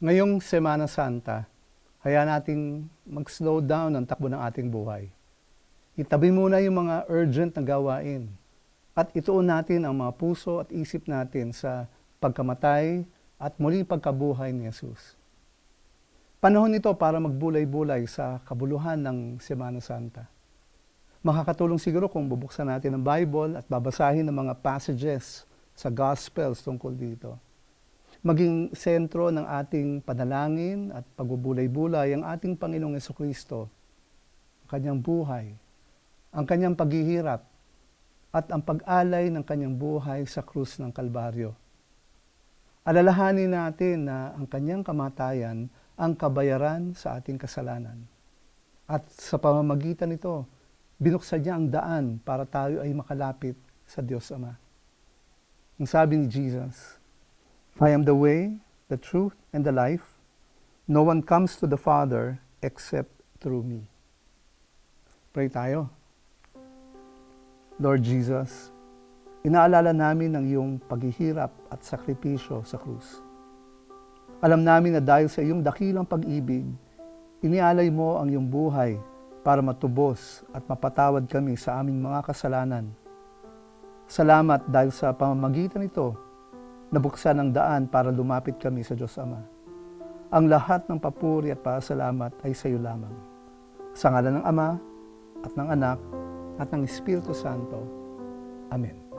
Ngayong Semana Santa, hayaan nating mag-slow down ang takbo ng ating buhay. Itabi muna yung mga urgent na gawain at ituon natin ang mga puso at isip natin sa pagkamatay at muli pagkabuhay ni Jesus. Panahon ito para magbulay-bulay sa kabuluhan ng Semana Santa. Makakatulong siguro kung bubuksan natin ang Bible at babasahin ang mga passages sa Gospels tungkol dito maging sentro ng ating panalangin at pagbubulay-bulay ang ating Panginoong Yeso Kristo, ang kanyang buhay, ang kanyang paghihirap, at ang pag-alay ng kanyang buhay sa krus ng Kalbaryo. Alalahanin natin na ang kanyang kamatayan ang kabayaran sa ating kasalanan. At sa pamamagitan nito, binuksan niya ang daan para tayo ay makalapit sa Diyos Ama. Ang sabi ni Jesus, I am the way, the truth, and the life. No one comes to the Father except through me. Pray tayo. Lord Jesus, inaalala namin ang iyong paghihirap at sakripisyo sa krus. Alam namin na dahil sa iyong dakilang pag-ibig, inialay mo ang iyong buhay para matubos at mapatawad kami sa aming mga kasalanan. Salamat dahil sa pamamagitan nito, nabuksan ang daan para lumapit kami sa Diyos Ama. Ang lahat ng papuri at pasalamat ay sa iyo lamang. Sa ngalan ng Ama, at ng Anak, at ng Espiritu Santo. Amen.